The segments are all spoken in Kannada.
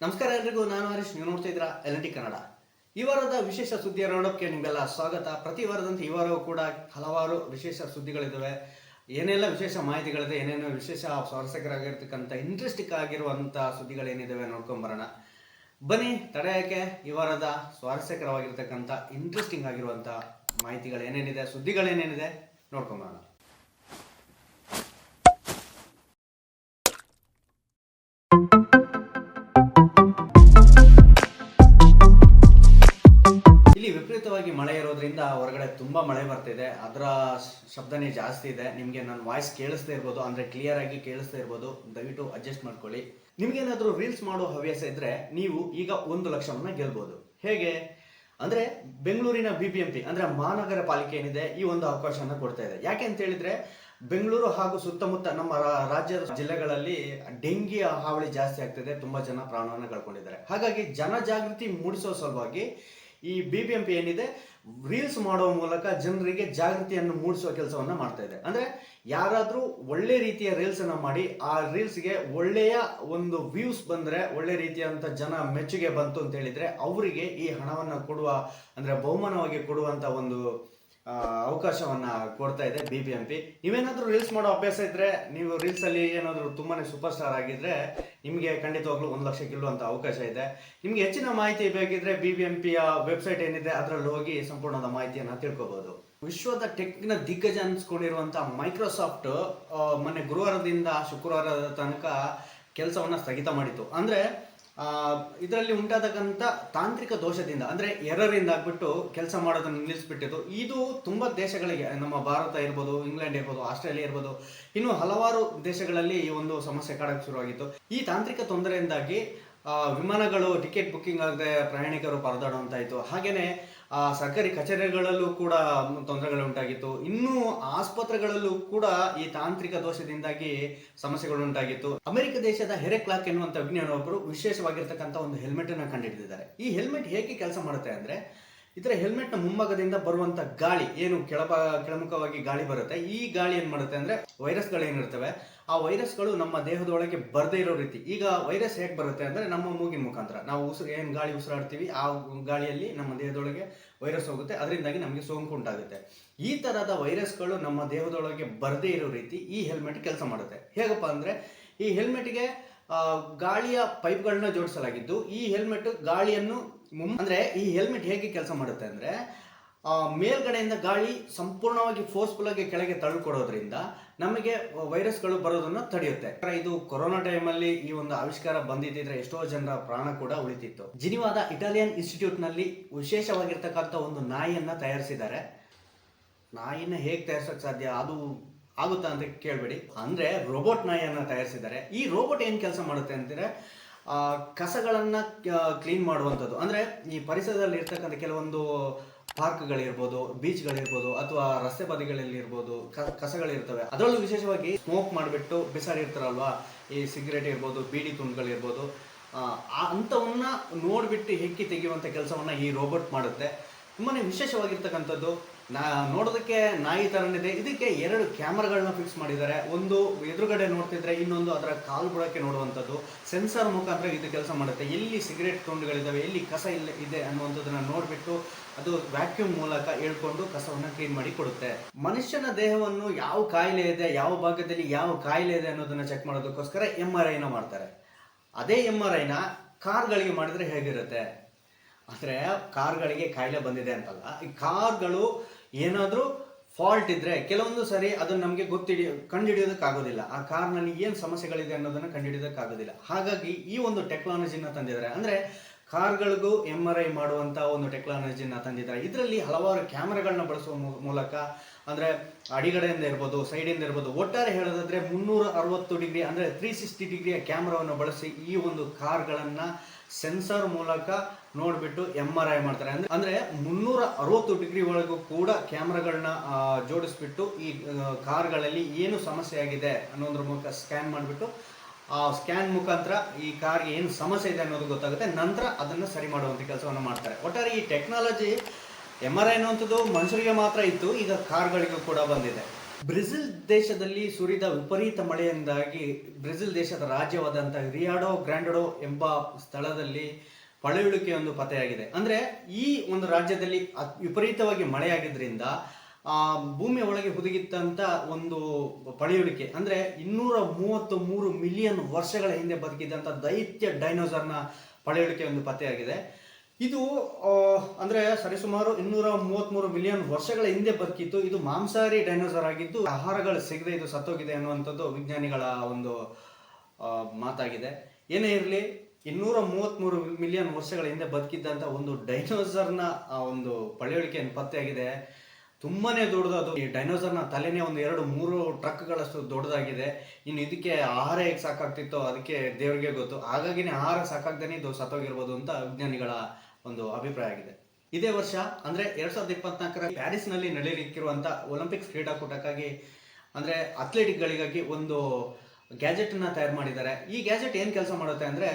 ನಮಸ್ಕಾರ ಎಲ್ರಿಗೂ, ನಾನು ಹರೀಶ್. ನೀವು ನೋಡ್ತಾ ಇದ್ದೀರಾ ಎಲ್ ಟಿ ಕನ್ನಡ. ಈ ವಾರದ ವಿಶೇಷ ಸುದ್ದಿ ರೌಂಡಪ್ಗೆ ನಿಮಗೆಲ್ಲ ಸ್ವಾಗತ. ಪ್ರತಿ ವಾರದಂತೆ ಈ ವಾರವೂ ಕೂಡ ಹಲವಾರು ವಿಶೇಷ ಸುದ್ದಿಗಳಿದ್ದಾವೆ ಏನೆಲ್ಲ ವಿಶೇಷ ಮಾಹಿತಿಗಳಿದೆ, ಏನೇನು ವಿಶೇಷ ಸ್ವಾರಸ್ಯಕರಾಗಿರ್ತಕ್ಕಂಥ ಇಂಟ್ರೆಸ್ಟಿಕ್ ಆಗಿರುವಂಥ ಸುದ್ದಿಗಳೇನಿದ್ದಾವೆ ನೋಡ್ಕೊಂಬರೋಣ ಬನ್ನಿ ತಡೆಯಕ್ಕೆ ಈ ವಾರದ ಸ್ವಾರಸ್ಯಕರವಾಗಿರ್ತಕ್ಕಂಥ ಇಂಟ್ರೆಸ್ಟಿಂಗ್ ಆಗಿರುವಂಥ ಮಾಹಿತಿಗಳು ಏನೇನಿದೆ ಸುದ್ದಿಗಳೇನೇನಿದೆ ನೋಡ್ಕೊಂಬರೋಣ ತುಂಬಾ ಮಳೆ ಬರ್ತಿದೆ. ಅದರ ಶಬ್ದನೇ ಜಾಸ್ತಿ ಇದೆ. ನಿಮಗೆ ನನ್ನ ವಾಯ್ಸ್ ಕೇಳಿಸ್ತಾ ಇರ್ಬೋದು. ಅಂದ್ರೆ ಕ್ಲಿಯರ್ ಆಗಿ ಕೇಳಿಸ್ತಾ ಇರ್ಬೋದು. ದಯವಿಟ್ಟು ಅಡ್ಜಸ್ಟ್ ಮಾಡ್ಕೊಳ್ಳಿ. ನಿಮ್ಗೇನಾದ್ರೂ ರೀಲ್ಸ್ ಮಾಡೋ ಹವ್ಯಾಸ ಇದ್ರೆ ನೀವು ಈಗ ಒಂದು ಲಕ್ಷವನ್ನು ಗೆಲ್ಬೋದು. ಹೇಗೆ? ಅಂದ್ರೆ ಬೆಂಗಳೂರಿನ ಬಿ ಬಿ ಎಂ ಪಿ ಅಂದ್ರೆ ಮಹಾನಗರ ಪಾಲಿಕೆ ಏನಿದೆ, ಈ ಒಂದು ಅವಕಾಶವನ್ನ ಕೊಡ್ತಾ ಇದೆ. ಯಾಕೆ ಅಂತ ಹೇಳಿದ್ರೆ, ಬೆಂಗಳೂರು ಹಾಗೂ ಸುತ್ತಮುತ್ತ ನಮ್ಮ ರಾಜ್ಯದ ಜಿಲ್ಲೆಗಳಲ್ಲಿ ಡೆಂಗಿ ಹಾವಳಿ ಜಾಸ್ತಿ ಆಗ್ತಿದೆ. ತುಂಬಾ ಜನ ಪ್ರಾಣವನ್ನು ಕಳ್ಕೊಂಡಿದ್ದಾರೆ. ಹಾಗಾಗಿ ಜನಜಾಗೃತಿ ಮೂಡಿಸೋ ಸಲುವಾಗಿ ಈ ಬಿ ಬಿ ಎಂ ಪಿ ಏನಿದೆ ರೀಲ್ಸ್ ಮಾಡುವ ಮೂಲಕ ಜನರಿಗೆ ಜಾಗೃತಿಯನ್ನು ಮೂಡಿಸುವ ಕೆಲಸವನ್ನ ಮಾಡ್ತಾ ಇದೆ. ಅಂದ್ರೆ ಯಾರಾದರೂ ಒಳ್ಳೆ ರೀತಿಯ ರೀಲ್ಸ್ ಅನ್ನ ಮಾಡಿ, ಆ ರೀಲ್ಸ್ಗೆ ಒಳ್ಳೆಯ ಒಂದು ವ್ಯೂಸ್ ಬಂದ್ರೆ, ಒಳ್ಳೆ ರೀತಿಯಂತ ಜನ ಮೆಚ್ಚುಗೆ ಬಂತು ಅಂತ ಹೇಳಿದ್ರೆ, ಅವರಿಗೆ ಈ ಹಣವನ್ನ ಕೊಡುವ, ಅಂದ್ರೆ ಬಹುಮಾನವಾಗಿ ಕೊಡುವಂತ ಒಂದು ಅವಕಾಶವನ್ನ ಕೊಡ್ತಾ ಇದೆ ಬಿ ಬಿ ಎಂ ಪಿ ನೀವೇನಾದರೂ ರೀಲ್ಸ್ ಮಾಡೋ ಅಭ್ಯಾಸ ಇದ್ರೆ, ನೀವು ರೀಲ್ಸ್ ಅಲ್ಲಿ ತುಂಬಾ ಸೂಪರ್ ಸ್ಟಾರ್ ಆಗಿದ್ರೆ, ನಿಮಗೆ ಖಂಡಿತವಾಗ್ಲೂ ಒಂದು ಲಕ್ಷ ಅಂತ ಅವಕಾಶ ಇದೆ. ನಿಮಗೆ ಹೆಚ್ಚಿನ ಮಾಹಿತಿ ಬೇಕಿದ್ರೆ ಬಿ ಬಿ ಎಂ ಪಿಯ ವೆಬ್ಸೈಟ್ ಏನಿದೆ, ಅದರಲ್ಲಿ ಹೋಗಿ ಸಂಪೂರ್ಣದ ಮಾಹಿತಿಯನ್ನು ತಿಳ್ಕೊಬಹುದು ವಿಶ್ವದ ಟೆಕ್ನ ದಿಗ್ಗಜ ಅನ್ಸ್ಕೊಂಡಿರುವಂಥ ಮೈಕ್ರೋಸಾಫ್ಟ್ ಮೊನ್ನೆ ಗುರುವಾರದಿಂದ ಶುಕ್ರವಾರದ ತನಕ ಕೆಲಸವನ್ನು ಸ್ಥಗಿತ ಮಾಡಿತು ಅಂದ್ರೆ ಇದರಲ್ಲಿ ಉಂಟಾದಕ್ಕಂಥ ತಾಂತ್ರಿಕ ದೋಷದಿಂದ, ಅಂದ್ರೆ ಎರರಿಂದ ಆಗ್ಬಿಟ್ಟು ಕೆಲಸ ಮಾಡೋದನ್ನು ನಿಲ್ಲಿಸ್ಬಿಟ್ಟಿದ್ದು. ಇದು ತುಂಬಾ ದೇಶಗಳಿಗೆ, ನಮ್ಮ ಭಾರತ ಇರ್ಬೋದು, ಇಂಗ್ಲೆಂಡ್ ಇರ್ಬೋದು, ಆಸ್ಟ್ರೇಲಿಯಾ ಇರ್ಬೋದು, ಇನ್ನು ಹಲವಾರು ದೇಶಗಳಲ್ಲಿ ಈ ಒಂದು ಸಮಸ್ಯೆ ಕಾಡಕ್ಕೆ ಶುರುವಾಗಿತ್ತು. ಈ ತಾಂತ್ರಿಕ ತೊಂದರೆಯಿಂದಾಗಿ ವಿಮಾನಗಳು, ಟಿಕೆಟ್ ಬುಕ್ಕಿಂಗ್ ಆಗದೆ ಪ್ರಯಾಣಿಕರು ಪರದಾಡುವಂತಾಯಿತು. ಹಾಗೇನೆ ಆ, ಸರ್ಕಾರಿ ಕಚೇರಿಗಳಲ್ಲೂ ಕೂಡ ತೊಂದರೆಗಳು ಉಂಟಾಗಿತ್ತು ಇನ್ನು ಆಸ್ಪತ್ರೆಗಳಲ್ಲೂ ಕೂಡ ಈ ತಾಂತ್ರಿಕ ದೋಷದಿಂದಾಗಿ ಸಮಸ್ಯೆಗಳು ಉಂಟಾಗಿತ್ತು ಅಮೆರಿಕ ದೇಶದ ಹೆರೆಕ್ಲಾಕ್ ಎನ್ನುವಂತ ವಿಜ್ಞಾನೊಬ್ಬರು ವಿಶೇಷವಾಗಿರ್ತಕ್ಕಂಥ ಒಂದು ಹೆಲ್ಮೆಟ್ ಅನ್ನ ಕಂಡುಹಿಡಿದಿದ್ದಾರೆ ಈ ಹೆಲ್ಮೆಟ್ ಹೇಗೆ ಕೆಲಸ ಮಾಡುತ್ತೆ ಅಂದ್ರೆ ಇದರ ಹೆಲ್ಮೆಟ್ನ ಮುಂಭಾಗದಿಂದ ಬರುವಂತ ಗಾಳಿ ಏನು ಕೆಳಭ, ಕೆಳಮುಖವಾಗಿ ಗಾಳಿ ಬರುತ್ತೆ. ಈ ಗಾಳಿ ಏನ್ ಮಾಡುತ್ತೆ ಅಂದ್ರೆ ವೈರಸ್ಗಳು ಏನಿರ್ತವೆ ಆ ವೈರಸ್ಗಳು ನಮ್ಮ ದೇಹದೊಳಗೆ ಬರದೇ ಇರೋ ರೀತಿ. ಈಗ ವೈರಸ್ ಹೇಗೆ ಬರುತ್ತೆ ಅಂದ್ರೆ ನಮ್ಮ ಮೂಗಿನ ಮುಖಾಂತರ. ನಾವು ಉಸಿರು, ಏನ್ ಗಾಳಿ ಉಸಿರಾಡ್ತೀವಿ, ಆ ಗಾಳಿಯಲ್ಲಿ ನಮ್ಮ ದೇಹದೊಳಗೆ ವೈರಸ್ ಹೋಗುತ್ತೆ. ಅದರಿಂದಾಗಿ ನಮಗೆ ಸೋಂಕು ಉಂಟಾಗುತ್ತೆ. ಈ ತರಹದ ವೈರಸ್ಗಳು ನಮ್ಮ ದೇಹದೊಳಗೆ ಬರದೇ ಇರೋ ರೀತಿ ಈ ಹೆಲ್ಮೆಟ್ ಕೆಲಸ ಮಾಡುತ್ತೆ. ಹೇಗಪ್ಪ ಅಂದ್ರೆ ಈ ಹೆಲ್ಮೆಟ್ಗೆ ಗಾಳಿಯ ಪೈಪ್ಗಳನ್ನ ಜೋಡಿಸಲಾಗಿದ್ದು ಈ ಹೆಲ್ಮೆಟ್ ಗಾಳಿಯನ್ನು ಅಂದ್ರೆ ಈ ಹೆಲ್ಮೆಟ್ ಹೇಗೆ ಕೆಲಸ ಮಾಡುತ್ತೆ ಅಂದ್ರೆ ಮೇಲ್ಗಡೆಯಿಂದ ಗಾಳಿ ಸಂಪೂರ್ಣವಾಗಿ ಫೋರ್ಸ್ಫುಲ್ ಆಗಿ ಕೆಳಗೆ ತಳ್ಳಿಕೊಡೋದ್ರಿಂದ ನಮಗೆ ವೈರಸ್ಗಳು ಬರೋದನ್ನು ತಡೆಯುತ್ತೆ. ಇದು ಕೊರೋನಾ ಟೈಮಲ್ಲಿ ಈ ಒಂದು ಆವಿಷ್ಕಾರ ಬಂದಿದ್ದಿದ್ರೆ ಎಷ್ಟೋ ಜನರ ಪ್ರಾಣ ಕೂಡ ಉಳಿತಿತ್ತು. ಜಿನಿವಾದ ಇಟಾಲಿಯನ್ ಇನ್ಸ್ಟಿಟ್ಯೂಟ್ನಲ್ಲಿ ವಿಶೇಷವಾಗಿರ್ತಕ್ಕಂಥ ಒಂದು ನಾಯಿಯನ್ನ ತಯಾರಿಸಿದ್ದಾರೆ. ನಾಯಿನ ಹೇಗೆ ತಯಾರಿಸೋಕೆ ಸಾಧ್ಯ? ಅದು ಆಗುತ್ತಾ ಅಂತ ಕೇಳಬೇಡಿ. ಅಂದ್ರೆ ರೋಬೋಟ್ ನಾಯಿಯನ್ನ ತಯಾರಿಸಿದ್ದಾರೆ. ಈ ರೋಬೋಟ್ ಏನ್ ಕೆಲಸ ಮಾಡುತ್ತೆ ಅಂತಂದ್ರೆ ಕಸಗಳನ್ನ ಕ್ಲೀನ್ ಮಾಡುವಂಥದ್ದು. ಅಂದ್ರೆ ಈ ಪರಿಸರದಲ್ಲಿ ಇರ್ತಕ್ಕಂಥ ಕೆಲವೊಂದು ಪಾರ್ಕ್ಗಳಿರ್ಬೋದು, ಬೀಚ್ಗಳಿರ್ಬೋದು, ಅಥವಾ ರಸ್ತೆ ಬದಿಗಳಲ್ಲಿ ಇರ್ಬೋದು ಕಸಗಳಿರ್ತವೆ. ಅದರಲ್ಲೂ ವಿಶೇಷವಾಗಿ ಸ್ಮೋಕ್ ಮಾಡಿಬಿಟ್ಟು ಬಿಸಾಡಿರ್ತಾರಲ್ವಾ? ಈ ಸಿಗರೇಟ್ ಇರ್ಬೋದು, ಬೀಡಿ ತುಂಡುಗಳಿರ್ಬೋದು. ಅಂಥವನ್ನ ನೋಡಿಬಿಟ್ಟು ಹೆಕ್ಕಿ ತೆಗೆಯುವಂಥ ಕೆಲಸವನ್ನ ಈ ರೋಬೋಟ್ ಮಾಡುತ್ತೆ. ತುಂಬಾ ವಿಶೇಷವಾಗಿರ್ತಕ್ಕಂಥದ್ದು. ನಾ ನೋಡೋದಕ್ಕೆ ನಾಯಿ ಥರನಿದೆ ಇದಕ್ಕೆ ಎರಡು ಕ್ಯಾಮ್ರಾಗಳನ್ನ ಫಿಕ್ಸ್ ಮಾಡಿದ್ದಾರೆ. ಒಂದು ಎದುರುಗಡೆ ನೋಡ್ತಿದ್ರೆ ಇನ್ನೊಂದು ಅದರ ಕಾಲು ಬುಡಕ್ಕೆ ನೋಡುವಂಥದ್ದು. ಸೆನ್ಸರ್ ಮುಖಾಂತರ ಇದು ಕೆಲಸ ಮಾಡುತ್ತೆ. ಎಲ್ಲಿ ಸಿಗರೇಟ್ ತುಂಡುಗಳಿದ್ದಾವೆ ಎಲ್ಲಿ ಕಸ ಇಲ್ಲ, ಇದೆ ಅನ್ನುವಂಥದ್ದನ್ನು ನೋಡಿಬಿಟ್ಟು ಅದು ವ್ಯಾಕ್ಯೂಮ್ ಮೂಲಕ ಹೇಳ್ಕೊಂಡು ಕಸವನ್ನು ಕ್ಲೀನ್ ಮಾಡಿ ಕೊಡುತ್ತೆ. ಮನುಷ್ಯನ ದೇಹವನ್ನು ಯಾವ ಕಾಯಿಲೆ ಇದೆ, ಯಾವ ಭಾಗದಲ್ಲಿ ಯಾವ ಕಾಯಿಲೆ ಇದೆ ಅನ್ನೋದನ್ನು ಚೆಕ್ ಮಾಡೋದಕ್ಕೋಸ್ಕರ ಎಂ ಆರ್ ಐನ ಮಾಡ್ತಾರೆ. ಅದೇ ಎಂ ಆರ್ ಐನ ಕಾರ್ಗಳಿಗೆ ಮಾಡಿದರೆ ಹೇಗಿರುತ್ತೆ? ಅಂದ್ರೆ ಕಾರ್ಗಳಿಗೆ ಕಾಯಿಲೆ ಬಂದಿದೆ ಅಂತಲ್ಲ. ಈ ಕಾರ್ಗಳು ಏನಾದರೂ ಫಾಲ್ಟ್ ಇದ್ರೆ, ಕೆಲವೊಂದು ಸರಿ ಅದನ್ನ ನಮಗೆ ಗೊತ್ತಿಡಿ, ಕಂಡುಹಿಡಿಯೋದಕ್ಕಾಗೋದಿಲ್ಲ. ಆ ಕಾರ್ನಲ್ಲಿ ಏನು ಸಮಸ್ಯೆಗಳಿದೆ ಅನ್ನೋದನ್ನ ಕಂಡುಹಿಡಿಯೋದಕ್ಕಾಗೋದಿಲ್ಲ. ಹಾಗಾಗಿ ಈ ಒಂದು ಟೆಕ್ನಾಲಜಿನ ತಂದಿದ್ದಾರೆ. ಅಂದ್ರೆ ಕಾರ್ಗಳಿಗೂ ಎಂ ಆರ್ ಐ ಮಾಡುವಂತ ಒಂದು ಟೆಕ್ನಾಲಜಿನ ತಂದಿದ್ದಾರೆ. ಇದರಲ್ಲಿ ಹಲವಾರು ಕ್ಯಾಮ್ರಾಗಳನ್ನ ಬಳಸುವ ಮೂಲಕ ಅಂದ್ರೆ ಅಡಿಗಡೆಯಿಂದ ಇರ್ಬೋದು, ಸೈಡಿಂದ ಇರ್ಬೋದು, ಒಟ್ಟಾರೆ ಹೇಳೋದಾದ್ರೆ ಮುನ್ನೂರ ಅರವತ್ತು ಡಿಗ್ರಿ ಅಂದ್ರೆ ತ್ರೀ ಸಿಕ್ಸ್ಟಿ ಡಿಗ್ರಿಯ ಕ್ಯಾಮ್ರಾವನ್ನು ಬಳಸಿ ಈ ಒಂದು ಕಾರ್ಗಳನ್ನ ಸೆನ್ಸರ್ ಮೂಲಕ ನೋಡ್ಬಿಟ್ಟು ಎಂ ಆರ್ ಐ ಮಾಡ್ತಾರೆ. ಅಂದ್ರೆ ಅಂದ್ರೆ ಮುನ್ನೂರ ಅರವತ್ತು ಡಿಗ್ರಿ ಒಳಗೂ ಕೂಡ ಕ್ಯಾಮ್ರಾಗಳನ್ನ ಜೋಡಿಸ್ಬಿಟ್ಟು ಈ ಕಾರ್ಗಳಲ್ಲಿ ಏನು ಸಮಸ್ಯೆ ಆಗಿದೆ ಅನ್ನೋದ್ರ ಮೂಲಕ ಸ್ಕ್ಯಾನ್ ಮಾಡಿಬಿಟ್ಟು, ಆ ಸ್ಕ್ಯಾನ್ ಮುಖಾಂತರ ಈ ಕಾರ್ಗೆ ಏನು ಸಮಸ್ಯೆ ಇದೆ ಅನ್ನೋದು ಗೊತ್ತಾಗುತ್ತೆ. ನಂತರ ಅದನ್ನು ಸರಿ ಮಾಡುವಂಥ ಕೆಲಸವನ್ನು ಮಾಡ್ತಾರೆ. ಒಟ್ಟಾರೆ ಈ ಟೆಕ್ನಾಲಜಿ ಎಂ ಆರ್ ಐ ಅನ್ನುವಂಥದ್ದು ಮನುಷ್ಯರಿಗೆ ಮಾತ್ರ ಇತ್ತು ಈಗ ಕಾರ್ಗಳಿಗೂ ಕೂಡ ಬಂದಿದೆ. ಬ್ರೆಜಿಲ್ ದೇಶದಲ್ಲಿ ಸುರಿದ ವಿಪರೀತ ಮಳೆಯಿಂದಾಗಿ ಬ್ರೆಜಿಲ್ ದೇಶದ ರಾಜ್ಯವಾದಂಥ ರಿಯಾಡೋ ಗ್ರ್ಯಾಂಡಡೋ ಎಂಬ ಸ್ಥಳದಲ್ಲಿ ಪಳೆಯುಳಿಕೆಯೊಂದು ಪತೆಯಾಗಿದೆ ಅಂದ್ರೆ ಈ ಒಂದು ರಾಜ್ಯದಲ್ಲಿ ವಿಪರೀತವಾಗಿ ಮಳೆಯಾಗಿದ್ದರಿಂದ ಭೂಮಿಯ ಒಳಗೆ ಹುದುಗಿತ್ತಂತ ಒಂದು ಪಳೆಯುಳಿಕೆ, ಅಂದ್ರೆ ಇನ್ನೂರ ಮೂವತ್ತು ಮೂರು ಮಿಲಿಯನ್ ವರ್ಷಗಳ ಹಿಂದೆ ಬದುಕಿದ್ದಂಥ ದೈತ್ಯ ಡೈನೋಸರ್ನ ಪಳೆಯುಳಿಕೆ ಒಂದು ಪತ್ತೆಯಾಗಿದೆ. ಇದು ಅಂದ್ರೆ ಸರಿಸುಮಾರು ಇನ್ನೂರ ಮೂವತ್ಮೂರು ಮಿಲಿಯನ್ ವರ್ಷಗಳ ಹಿಂದೆ ಬದುಕಿತ್ತು ಇದು ಮಾಂಸಾಹಾರಿ ಡೈನೋಸರ್ ಆಗಿದ್ದು, ಆಹಾರಗಳು ಸಿಗದೆ ಇದು ಸತ್ತೋಗಿದೆ ಅನ್ನುವಂಥದ್ದು ವಿಜ್ಞಾನಿಗಳ ಒಂದು ಮಾತಾಗಿದೆ. ಏನೇ ಇರಲಿ, ಇನ್ನೂರ ಮೂವತ್ಮೂರು ಮಿಲಿಯನ್ ವರ್ಷಗಳ ಹಿಂದೆ ಬದುಕಿದ್ದಂಥ ಒಂದು ಡೈನೋಸರ್ನ ಆ, ಒಂದು ಪಳೆಯುಳಿಕೆಯನ್ನು ಪತ್ತೆಯಾಗಿದೆ. ತುಂಬಾನೇ ದೊಡ್ಡದು ಅದು. ಈ ಡೈನೋಸರ್ನ ತಲೆನೇ ಒಂದು ಎರಡು, ಮೂರು ಟ್ರಕ್ಗಳಷ್ಟು ದೊಡ್ಡದಾಗಿದೆ. ಇನ್ನು ಇದಕ್ಕೆ ಆಹಾರ ಹೇಗೆ ಸಾಕಾಗ್ತಿತ್ತೋ ಅದಕ್ಕೆ ದೇವ್ರಿಗೆ ಗೊತ್ತು. ಹಾಗಾಗಿನೇ ಆಹಾರ ಸಾಕಾಗ್ದೇನೆ ಇದು ಸತ್ತೋಗಿರ್ಬೋದು ಅಂತ ವಿಜ್ಞಾನಿಗಳ ಒಂದು ಅಭಿಪ್ರಾಯ ಆಗಿದೆ. ಇದೇ ವರ್ಷ, ಅಂದ್ರೆ ಎರಡ್ ಸಾವಿರದ ಇಪ್ಪತ್ನಾಲ್ಕರ ಪ್ಯಾರಿಸ್ನಲ್ಲಿ ನಡೆಯಲಿಕ್ಕಿರುವಂತ ಒಲಿಂಪಿಕ್ಸ್ ಕ್ರೀಡಾಕೂಟಕ್ಕಾಗಿ, ಅಂದ್ರೆ ಅಥ್ಲೆಟಿಕ್ಗಳಿಗಾಗಿ ಒಂದು ಗ್ಯಾಜೆಟ್ ಅನ್ನ ತಯಾರು ಮಾಡಿದ್ದಾರೆ. ಈ ಗ್ಯಾಜೆಟ್ ಏನ್ ಕೆಲಸ ಮಾಡುತ್ತೆ ಅಂದ್ರೆ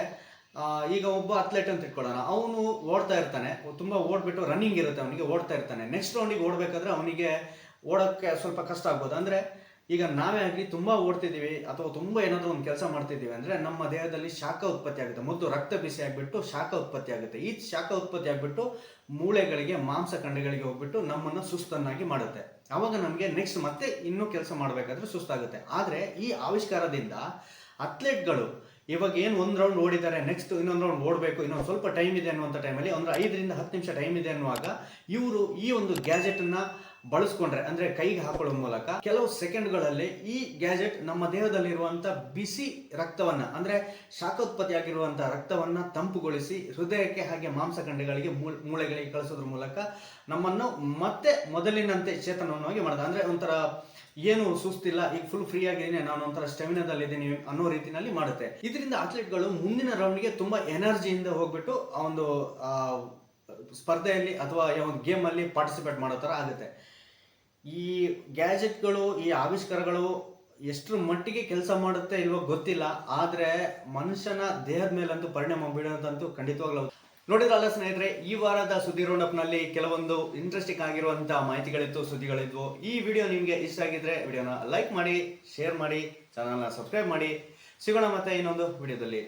ಈಗ ಒಬ್ಬ ಅಥ್ಲೆಟ್ ಅಂತ ಇಟ್ಕೊಳ್ಳೋಣ. ಅವನು ಓಡ್ತಾ ಇರ್ತಾನೆ, ತುಂಬಾ ಓಡ್ಬಿಟ್ಟು ರನ್ನಿಂಗ್ ಇರುತ್ತೆ, ಅವನಿಗೆ ಓಡ್ತಾ ಇರ್ತಾನೆ. ನೆಕ್ಸ್ಟ್ ರೌಂಡಿಗೆ ಓಡ್ಬೇಕಾದ್ರೆ ಅವನಿಗೆ ಓಡೋಕ್ಕೆ ಸ್ವಲ್ಪ ಕಷ್ಟ ಆಗ್ಬೋದು. ಅಂದ್ರೆ ಈಗ ನಾವೇ ಆಗಲಿ ತುಂಬ ಓಡ್ತಿದ್ದೀವಿ ಅಥವಾ ತುಂಬ ಏನಾದರೂ ಒಂದು ಕೆಲಸ ಮಾಡ್ತಿದ್ದೀವಿ ಅಂದರೆ ನಮ್ಮ ದೇಹದಲ್ಲಿ ಶಾಖ ಉತ್ಪತ್ತಿ ಆಗುತ್ತೆ. ಮೊದಲು ರಕ್ತ ಬಿಸಿ ಆಗಿಬಿಟ್ಟು ಶಾಖ ಉತ್ಪತ್ತಿ ಆಗುತ್ತೆ. ಈ ಶಾಖ ಉತ್ಪತ್ತಿ ಆಗಿಬಿಟ್ಟು ಮೂಳೆಗಳಿಗೆ ಮಾಂಸಖಂಡಗಳಿಗೆ ಹೋಗ್ಬಿಟ್ಟು ನಮ್ಮನ್ನು ಸುಸ್ತನ್ನಾಗಿ ಮಾಡುತ್ತೆ. ಆವಾಗ ನಮಗೆ ನೆಕ್ಸ್ಟ್ ಮತ್ತೆ ಇನ್ನೂ ಕೆಲಸ ಮಾಡಬೇಕಾದ್ರೆ ಸುಸ್ತಾಗುತ್ತೆ. ಆದರೆ ಈ ಆವಿಷ್ಕಾರದಿಂದ ಅಥ್ಲೆಟ್ಗಳು ಇವಾಗ ಏನು ಒಂದು ರೌಂಡ್ ಓಡಿದ್ದಾರೆ ನೆಕ್ಸ್ಟ್ ಇನ್ನೊಂದು ರೌಂಡ್ ಓಡಬೇಕು, ಇನ್ನೊಂದು ಸ್ವಲ್ಪ ಟೈಮ್ ಇದೆ ಅನ್ನುವಂಥ ಟೈಮಲ್ಲಿ ಒಂದು ಐದರಿಂದ ಹತ್ತು ನಿಮಿಷ ಟೈಮ್ ಇದೆ ಅನ್ನುವಾಗ ಇವರು ಈ ಒಂದು ಗ್ಯಾಜೆಟನ್ನು ಬಳಸ್ಕೊಂಡ್ರೆ, ಅಂದ್ರೆ ಕೈಗೆ ಹಾಕೊಳ್ಳೋ ಮೂಲಕ ಕೆಲವು ಸೆಕೆಂಡ್ಗಳಲ್ಲಿ ಈ ಗ್ಯಾಜೆಟ್ ನಮ್ಮ ದೇಹದಲ್ಲಿರುವಂತ ಬಿಸಿ ರಕ್ತವನ್ನ, ಅಂದ್ರೆ ಶಾಖೋತ್ಪತ್ತಿ ಆಗಿರುವಂತ ರಕ್ತವನ್ನ ತಂಪುಗೊಳಿಸಿ ಹೃದಯಕ್ಕೆ ಹಾಗೆ ಮಾಂಸಖಂಡಗಳಿಗೆ ಮೂಳ್- ಮೂಳೆಗಳಿಗೆ ಕಳಿಸೋದ್ರ ಮೂಲಕ ನಮ್ಮನ್ನು ಮತ್ತೆ ಮೊದಲಿನಂತೆ ಚೇತನವನ್ನಾಗಿ ಮಾಡುತ್ತೆ ಅಂದ್ರೆ ಒಂಥರ ಏನು ಸುಸ್ತಿಲ್ಲ, ಈಗ ಫುಲ್ ಫ್ರೀ ಆಗಿದ್ದೀನಿ, ನಾನು ಒಂಥರ ಸ್ಟೆಮಿನಾದಲ್ಲಿ ಇದ್ದೀನಿ ಅನ್ನೋ ರೀತಿನಲ್ಲಿ ಮಾಡುತ್ತೆ. ಇದರಿಂದ ಅಥ್ಲೀಟ್ಗಳು ಮುಂದಿನ ರೌಂಡ್ಗೆ ತುಂಬಾ ಎನರ್ಜಿಯಿಂದ ಹೋಗ್ಬಿಟ್ಟು ಆ ಒಂದು ಸ್ಪರ್ಧೆಯಲ್ಲಿ ಅಥವಾ ಒಂದು ಗೇಮ್ ಅಲ್ಲಿ ಪಾರ್ಟಿಸಿಪೇಟ್ ಮಾಡೋ ತರ ಆಗುತ್ತೆ. ಈ ಗ್ಯಾಜೆಟ್ಗಳು, ಈ ಆವಿಷ್ಕಾರಗಳು ಎಷ್ಟರ ಮಟ್ಟಿಗೆ ಕೆಲಸ ಮಾಡುತ್ತೆ ಇಲ್ವೋ ಗೊತ್ತಿಲ್ಲ, ಆದ್ರೆ ಮನುಷ್ಯನ ದೇಹದ ಮೇಲಂತೂ ಪರಿಣಾಮ ಬೀಳೋದಂತೂ ಖಂಡಿತವಾಗ್ಲೂ. ನೋಡಿದ್ರಲ್ಲ ಸ್ನೇಹಿತರೆ, ಈ ವಾರದ ಸುದ್ದಿ ನಲ್ಲಿ ಕೆಲವೊಂದು ಇಂಟ್ರೆಸ್ಟಿಂಗ್ ಆಗಿರುವಂತಹ ಮಾಹಿತಿಗಳಿತ್ತು, ಸುದ್ದಿಗಳಿದ್ವು. ಈ ವಿಡಿಯೋ ನಿಮಗೆ ಇಷ್ಟ ಆಗಿದ್ರೆ ವಿಡಿಯೋನ ಲೈಕ್ ಮಾಡಿ ಶೇರ್ ಮಾಡಿ ಚಾನಲ್ನ ಸಬ್ಸ್ಕ್ರೈಬ್ ಮಾಡಿ. ಸಿಗೋಣ ಮತ್ತೆ ಇನ್ನೊಂದು ವಿಡಿಯೋದಲ್ಲಿ